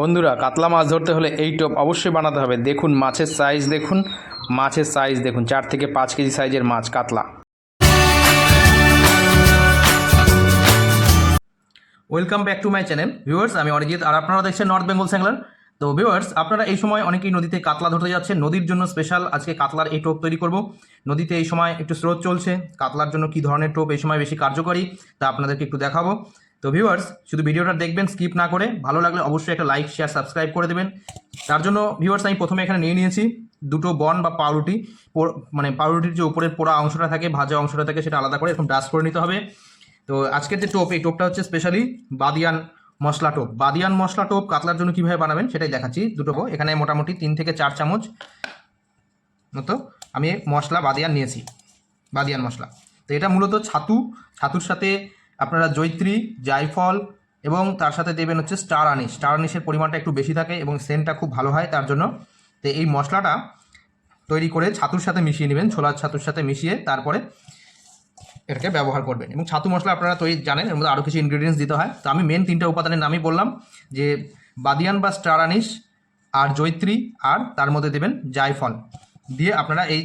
বন্ধুরা, কাতলা মাছ ধরতে হলে এই টোপ অবশ্যই বানাতে হবে। দেখুন, মাছের সাইজ দেখুন, মাছের সাইজ দেখুন, চার থেকে পাঁচ কেজি সাইজের মাছ কাতলা। Welcome back to my channel viewers আমি অরিজিৎ, আর আপনারা দেখছেন নর্থ বেঙ্গল স্যাংলার তো ভিউয়ার্স আপনারা এই সময় অনেকেই নদীতে কাতলা ধরতে যাচ্ছেন। নদীর জন্য স্পেশাল আজকে কাতলার এই টোপ তৈরি করব। নদীতে এই সময় একটু স্রোত চলছে। কাতলার জন্য কী ধরনের টোপ এই সময় বেশি কার্যকরী, তা আপনাদেরকে একটু দেখাবো। তো ভিউয়ার্স শুধু ভিডিওটা দেখবেন স্কিপ না করে, ভালো লাগলে অবশ্যই একটা লাইক শেয়ার সাবস্ক্রাইব করে দেবেন। তার জন্য ভিউয়ার্স আমি প্রথমে এখানে নিয়ে নিয়েছি দুটো বন বা পাউরুটি। মানে পাউরুটির যে উপরের পোড়া অংশটা থাকে, ভাজা অংশটা থাকে, সেটা আলাদা করে এরকম ডাস্ট করে নিতে হবে। তো আজকের যে টোপ, এই টোপটা হচ্ছে স্পেশালি বাদিয়ান মশলা টোপ। বাদিয়ান মশলা টোপ কাতলার জন্য কীভাবে বানাবেন, সেটাই দেখাচ্ছি দুটো। এখানে মোটামুটি তিন থেকে চার চামচ মতো আমি মশলা বাদিয়ান নিয়েছি, বাদিয়ান মশলা। তো এটা মূলত ছাতু, ছাতুর সাথে আপনারা জৈত্রী জায়ফল এবং তার সাথে দেবেন হচ্ছে স্টার আনিস স্টার আনিসের পরিমাণটা একটু বেশি থাকে এবং সেন্টটা খুব ভালো হয় তার জন্য। তো এই মশলাটা তৈরি করে ছাতুর সাথে মিশিয়ে নেবেন ছোলার ছাতুর সাথে মিশিয়ে তারপরে এটাকে ব্যবহার করবেন। এবং ছাতু মশলা আপনারা তৈরি জানেন, এর মধ্যে আরও কিছু ইনগ্রিডিয়েন্টস দিতে হয়। তো আমি মেন তিনটা উপাদানের নামই বললাম, যে বাদিয়ান বা স্টার আনিস আর জৈত্রী আর তার মধ্যে দেবেন জায়ফল দিয়ে আপনারা এই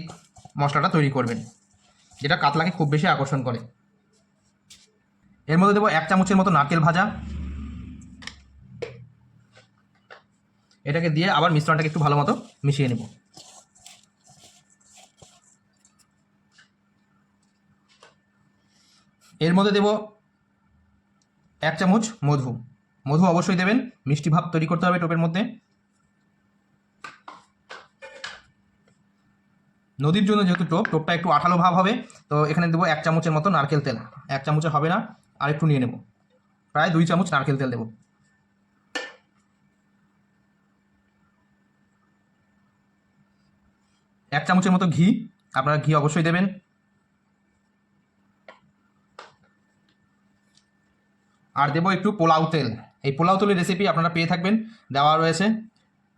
মশলাটা তৈরি করবেন, যেটা কাতলাকে খুব বেশি আকর্ষণ করে। এর মধ্যে দেবো এক চামচের মতো নারকেল ভাজা। এটাকে দিয়ে আবার মিশ্রণটাকে একটু ভালো মতো মিশিয়ে নেব। এর মধ্যে দেব এক চামচ মধু। মধু অবশ্যই দেবেন, মিষ্টি ভাব তৈরি করতে হবে টোপের মধ্যে। নদীর জন্য যেহেতু টোপ, টোপটা একটু আঠালো ভাব হবে, তো এখানে দেবো এক চামচের মতো নারকেল তেল। এক চামচে হবে না। আর একটু নিয়ে নেব। প্রায় দুই চামচ নারকেল তেল দেবো। এক চামচের মতো ঘি, আপনারা ঘি অবশ্যই দেবেন। আর দেবো একটু পোলাও তেল। এই পোলাও তেলের রেসিপি আপনারা পেয়ে থাকবেন, দেওয়া রয়েছে।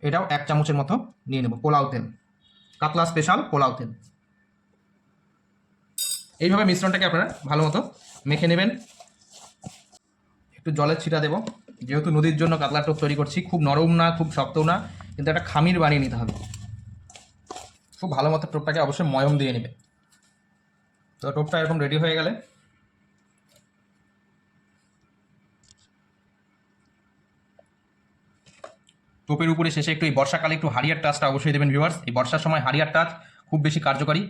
এটাও এক চামচের মতো নিয়ে নেব পোলাও তেল। কাতলা স্পেশাল পোলাও তেল। এইভাবে মিশ্রণটাকে আপনারা ভালো মতো মেখে নেবেন। একটু জলের ছিটা দেবো। যেহেতু নদীর জন্য কাতলা টোপ তৈরি করছি, খুব নরম না, খুব শক্তও না, কিন্তু একটা খামির বানিয়ে নিতে হবে। খুব ভালো মতো টোপটাকে অবশ্যই ময়ম দিয়ে নেবে। তো টোপটা এরকম রেডি হয়ে গেলে টোপের উপরে শেষে একটু এই বর্ষাকালে একটু হারিয়ার টাচটা অবশ্যই দেবেন ভিউয়ার্স এই বর্ষার সময় হারিয়ার টাচ খুব বেশি কার্যকারী।